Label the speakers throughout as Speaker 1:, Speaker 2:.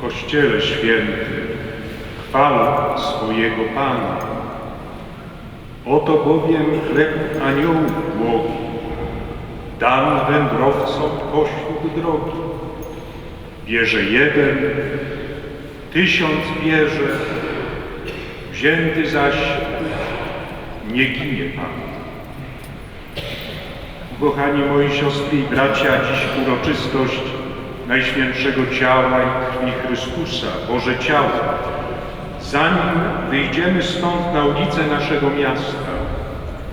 Speaker 1: Kościele Świętym chwal swojego Pana. Oto bowiem chleb aniołów błogi, dan wędrowcom pośród drogi. Bierze jeden, tysiąc bierze, wzięty zaś nie ginie Pan. Kochani moi siostry i bracia, dziś uroczystość Najświętszego Ciała i Krwi Chrystusa, Boże Ciało. Zanim wyjdziemy stąd na ulicę naszego miasta,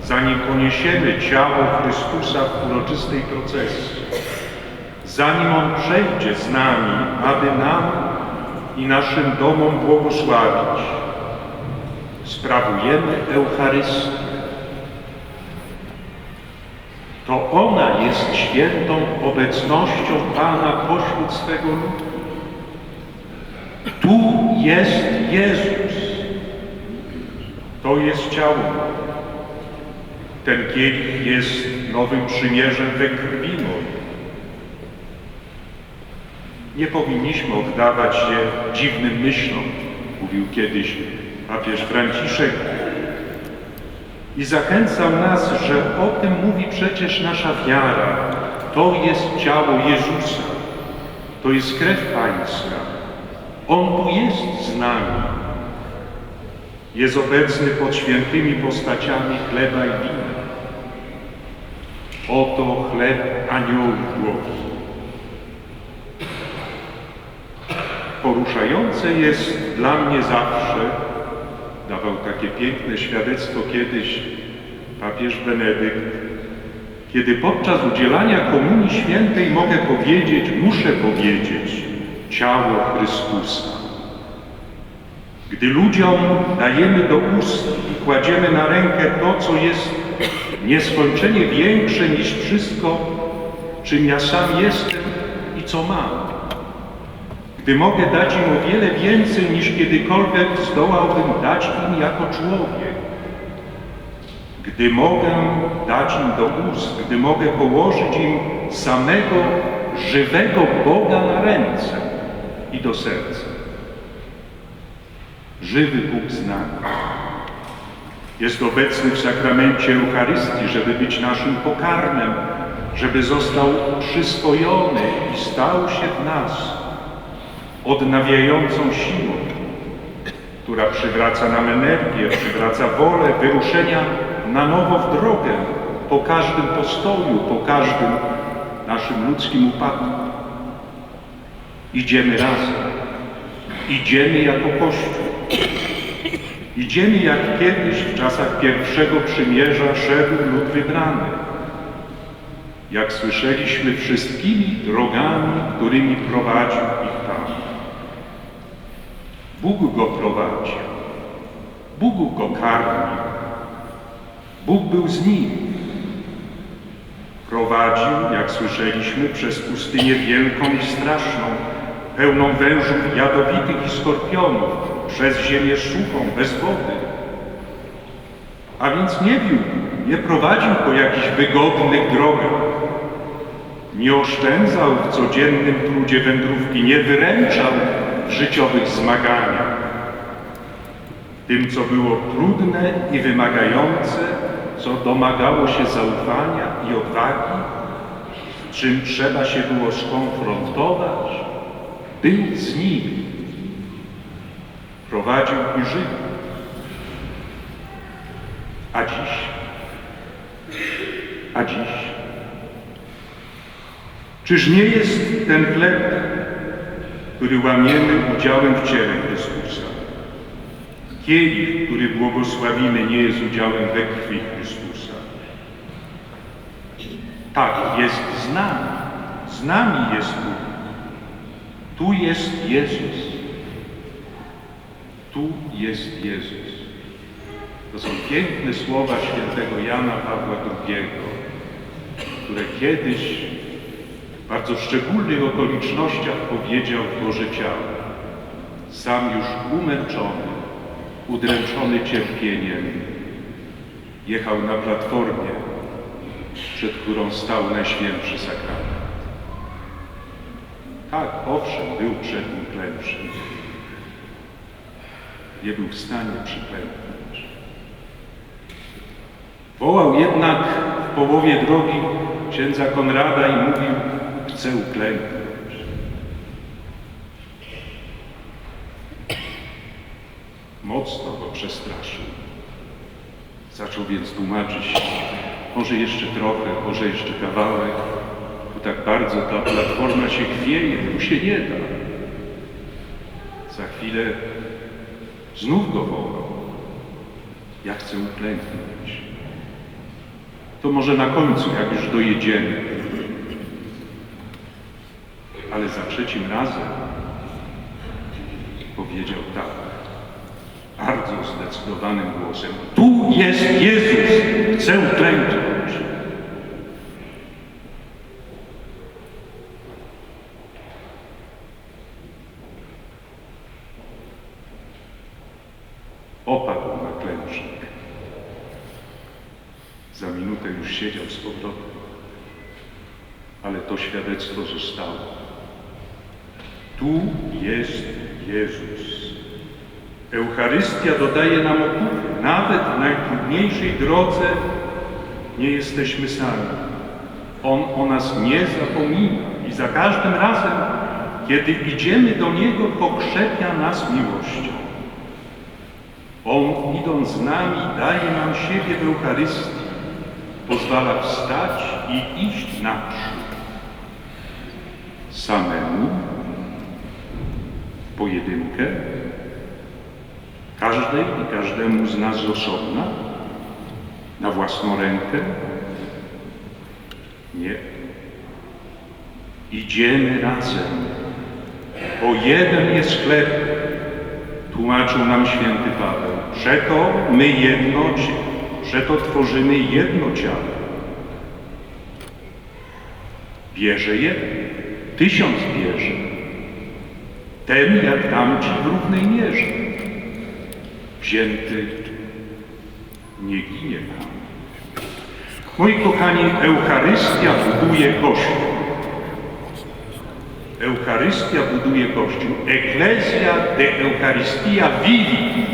Speaker 1: zanim poniesiemy ciało Chrystusa w uroczystej procesji, zanim On przejdzie z nami, aby nam i naszym domom błogosławić, sprawujemy Eucharystię. To ona jest świętą obecnością Pana pośród swego ludu. Tu jest Jezus. To jest ciało. Ten kielich jest nowym przymierzem we krwi mojej. Nie powinniśmy oddawać się dziwnym myślom, mówił kiedyś papież Franciszek. I zachęcał nas, że o tym mówi przecież nasza wiara. To jest ciało Jezusa. To jest krew Pańska. On tu jest z nami. Jest obecny pod świętymi postaciami chleba i wina. Oto chleb aniołów błogich. Poruszające jest dla mnie zawsze, dawał takie piękne świadectwo kiedyś papież Benedykt, kiedy podczas udzielania Komunii Świętej mogę powiedzieć, muszę powiedzieć, ciało Chrystusa. Gdy ludziom dajemy do ust i kładziemy na rękę to, co jest nieskończenie większe niż wszystko, czym ja sam jestem i co mam. Gdy mogę dać im o wiele więcej niż kiedykolwiek zdołałbym dać im jako człowiek. Gdy mogę dać im do ust, gdy mogę położyć im samego żywego Boga na ręce i do serca. Żywy Bóg z nami. Jest obecny w sakramencie Eucharystii, żeby być naszym pokarmem, żeby został przyswojony i stał się w nas odnawiającą siłą, która przywraca nam energię, przywraca wolę wyruszenia na nowo w drogę po każdym postoju, po każdym naszym ludzkim upadku. Idziemy razem. Idziemy jako Kościół. Idziemy jak kiedyś w czasach pierwszego przymierza szedł lud wybrany. Jak słyszeliśmy wszystkimi drogami, którymi prowadził ich Pan. Bóg go prowadził. Bóg go karmił. Bóg był z nim. Prowadził, jak słyszeliśmy, przez pustynię wielką i straszną, pełną wężów jadowitych i skorpionów, przez ziemię suchą, bez wody. A więc nie wiódł, nie prowadził po jakichś wygodnych drogach. Nie oszczędzał w codziennym trudzie wędrówki, nie wyręczał życiowych zmaganiach. Tym, co było trudne i wymagające, co domagało się zaufania i odwagi, z czym trzeba się było skonfrontować, był z nimi. Prowadził i żył. A dziś? A dziś? Czyż nie jest ten chleb, który łamiemy udziałem w ciele Chrystusa? Kielich, który błogosławimy, nie jest udziałem we krwi Chrystusa. Tak, jest z nami. Z nami jest Bóg. Tu jest Jezus. Tu jest Jezus. To są piękne słowa świętego Jana Pawła II, które kiedyś w bardzo szczególnych okolicznościach powiedział Boże Ciało. Sam już umęczony, udręczony cierpieniem, jechał na platformie, przed którą stał Najświętszy Sakrament. Tak, owszem, był przed nim klęcznik. Nie był w stanie przyklęknąć. Wołał jednak w połowie drogi księdza Konrada i mówił, chcę uklęknąć. Mocno go przestraszył. Zaczął więc tłumaczyć, może jeszcze trochę, może jeszcze kawałek, bo tak bardzo ta platforma się chwieje, tu się nie da. Za chwilę znów go wołał. Ja chcę uklęknąć. To może na końcu, jak już dojedziemy. Ale za trzecim razem powiedział tak, bardzo zdecydowanym głosem. Tu jest Jezus, chcę klęknąć. Opadł na klęcznik. Za minutę już siedział z powrotem, ale to świadectwo zostało. Tu jest Jezus. Eucharystia dodaje nam otuchy. Nawet w najtrudniejszej drodze nie jesteśmy sami. On o nas nie zapomina i za każdym razem, kiedy idziemy do Niego, pokrzepia nas miłością. On, idąc z nami, daje nam siebie w Eucharystii, pozwala wstać i iść naprzód. Samemu, pojedynkę, każdej i każdemu z nas osobna, na własną rękę? Nie. Idziemy razem, bo jeden jest chleb, tłumaczył nam święty Paweł. Przeto my jedno, przeto tworzymy jedno ciało. Bierze jeden, tysiąc bierze. Ten jak tamci w równej mierze. Wzięty nie ginie tam. Moi kochani, Eucharystia buduje Kościół. Eucharystia buduje Kościół. Ecclesia de Eucharistia vivi.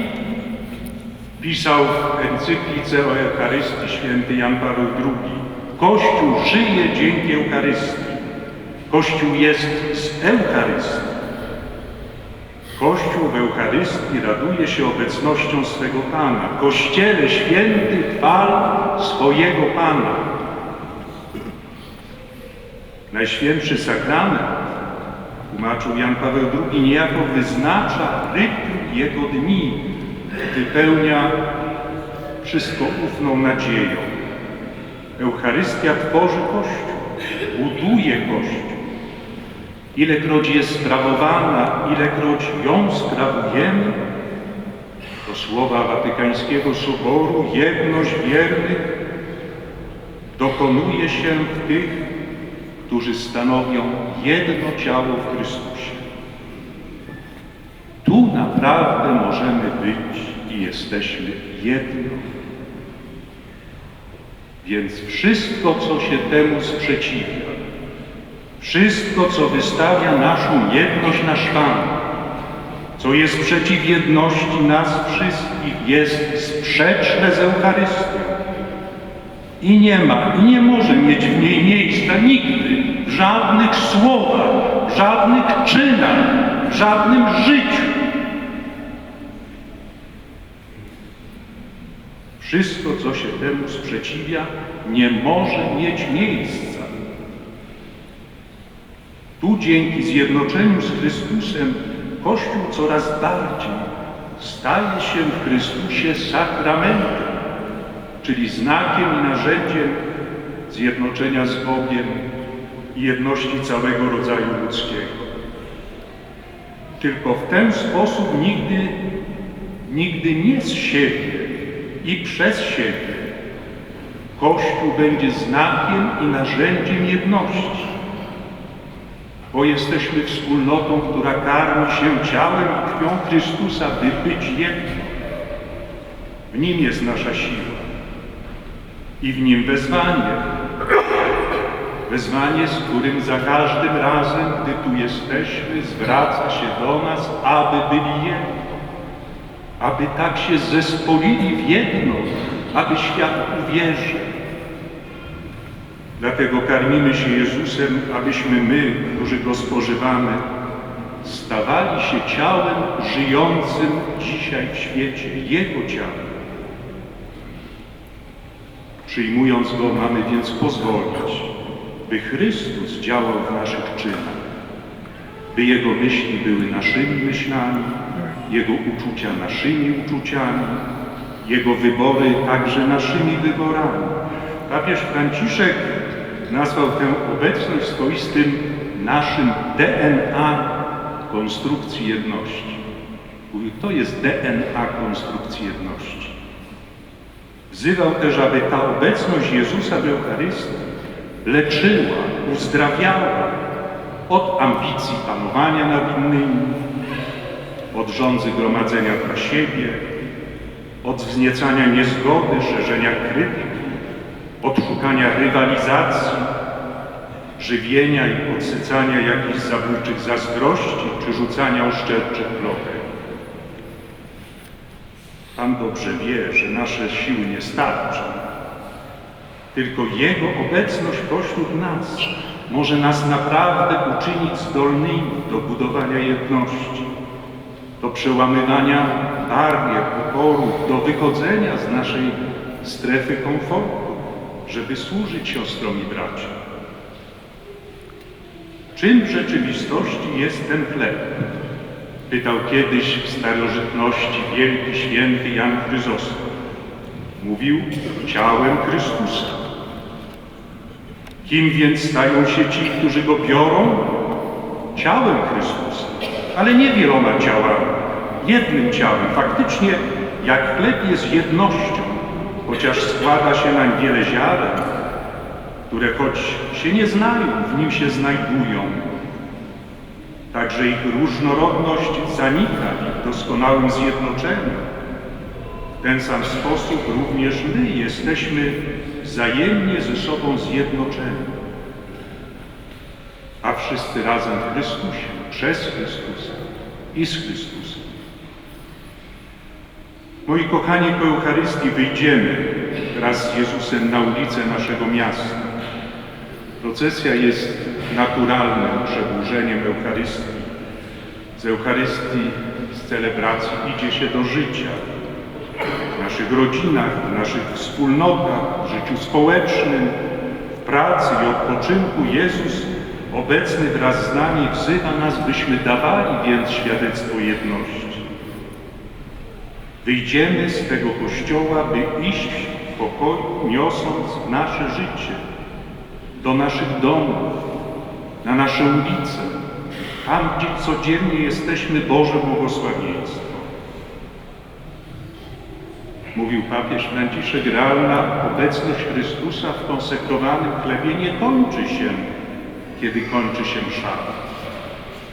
Speaker 1: Pisał w encyklice o Eucharystii święty Jan Paweł II. Kościół żyje dzięki Eucharystii. Kościół jest z Eucharystii. Kościół w Eucharystii raduje się obecnością swego Pana. Kościele święty chwal swojego Pana. Najświętszy sakrament, tłumaczył Jan Paweł II, niejako wyznacza rytm Jego dni, wypełnia wszystko ufną nadzieją. Eucharystia tworzy Kościół, buduje Kościół. Ilekroć jest sprawowana, ilekroć ją sprawujemy, to słowa Watykańskiego Soboru, jedność wiernych dokonuje się w tych, którzy stanowią jedno ciało w Chrystusie. Tu naprawdę możemy być i jesteśmy jedno. Więc wszystko, co się temu sprzeciwia, wszystko, co wystawia naszą jedność na szwank, co jest przeciw jedności nas wszystkich, jest sprzeczne z Eucharystią. I nie ma, i nie może mieć w niej miejsca nigdy, w żadnych słowach, w żadnych czynach, w żadnym życiu. Wszystko, co się temu sprzeciwia, nie może mieć miejsca. Tu dzięki zjednoczeniu z Chrystusem Kościół coraz bardziej staje się w Chrystusie sakramentem, czyli znakiem i narzędziem zjednoczenia z Bogiem i jedności całego rodzaju ludzkiego. Tylko w ten sposób nigdy, nigdy nie z siebie i przez siebie Kościół będzie znakiem i narzędziem jedności bo jesteśmy wspólnotą, która karmi się ciałem i krwią Chrystusa, by być jedno. W Nim jest nasza siła i w Nim wezwanie. Wezwanie, z którym za każdym razem, gdy tu jesteśmy, zwraca się do nas, aby byli jedno, aby tak się zespolili w jedno, aby świat uwierzył. Dlatego karmimy się Jezusem, abyśmy my, którzy Go spożywamy, stawali się ciałem żyjącym dzisiaj w świecie, Jego ciałem. Przyjmując Go, mamy więc pozwolić, by Chrystus działał w naszych czynach, by Jego myśli były naszymi myślami, Jego uczucia naszymi uczuciami, Jego wybory także naszymi wyborami. Papież Franciszek nazwał tę obecność swoistym naszym DNA konstrukcji jedności. Mówił, to jest DNA konstrukcji jedności. Wzywał też, aby ta obecność Jezusa w Eucharystii leczyła, uzdrawiała od ambicji panowania nad innymi, od rządzy gromadzenia dla siebie, od wzniecania niezgody, szerzenia krytyki, od szukania rywalizacji, żywienia i podsycania jakichś zabójczych zazdrości czy rzucania oszczerczych plotek. Pan dobrze wie, że nasze siły nie starczą. Tylko Jego obecność pośród nas może nas naprawdę uczynić zdolnymi do budowania jedności, do przełamywania barier, oporów, do wychodzenia z naszej strefy komfortu, żeby służyć siostrom i braciom. Czym w rzeczywistości jest ten chleb? Pytał kiedyś w starożytności wielki święty Jan Chryzostom. Mówił ciałem Chrystusa. Kim więc stają się ci, którzy go biorą? Ciałem Chrystusa, ale nie wieloma ciałami, jednym ciałem. Faktycznie, jak chleb jest jednością, chociaż składa się nań wiele ziaren, które choć się nie znają, w nim się znajdują. Także ich różnorodność zanika w ich doskonałym zjednoczeniu. W ten sam sposób również my jesteśmy wzajemnie ze sobą zjednoczeni. A wszyscy razem w Chrystusie, przez Chrystusa i z Chrystusem. Moi kochani, po Eucharystii wyjdziemy wraz z Jezusem na ulicę naszego miasta. Procesja jest naturalnym przedłużeniem Eucharystii. Z Eucharystii, z celebracji idzie się do życia. W naszych rodzinach, w naszych wspólnotach, w życiu społecznym, w pracy i odpoczynku Jezus obecny wraz z nami wzywa nas, byśmy dawali więc świadectwo jedności. Wyjdziemy z tego kościoła, by iść w pokoju, niosąc nasze życie do naszych domów, na nasze ulice, tam, gdzie codziennie jesteśmy Boże błogosławieństwo. Mówił papież Franciszek, realna obecność Chrystusa w konsekrowanym chlebie nie kończy się, kiedy kończy się msza.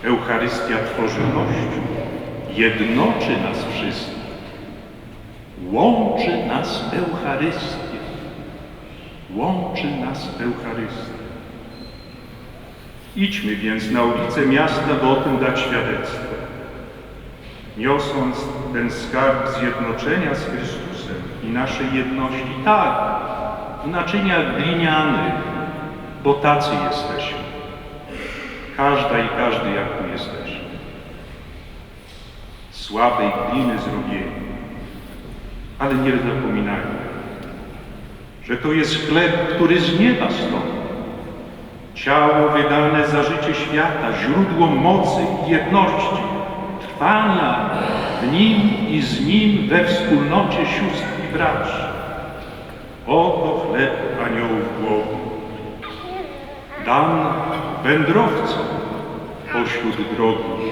Speaker 1: Eucharystia tworzy Kościół, jednoczy nas wszystkich, łączy nas Eucharystia. Łączy nas Eucharystia. Idźmy więc na ulicę miasta, by o tym dać świadectwo. Niosąc ten skarb zjednoczenia z Chrystusem i naszej jedności, tak, w naczyniach glinianych, bo tacy jesteśmy. Każda i każdy, jak tu jesteśmy. Słabej gliny zrobieni. Ale nie zapominajmy, że to jest chleb, który z nieba stąd. Ciało wydane za życie świata, źródło mocy i jedności, trwania w nim i z nim we wspólnocie sióstr i braci. Oto chleb aniołów głowy. Dan wędrowcom pośród drogi.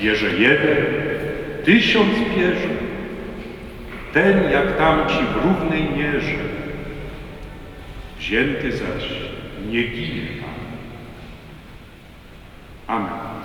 Speaker 1: Bierze jeden, tysiąc bierze, ten jak tamci w równej mierze. Wzięty zaś nie ginie Pan. Amen.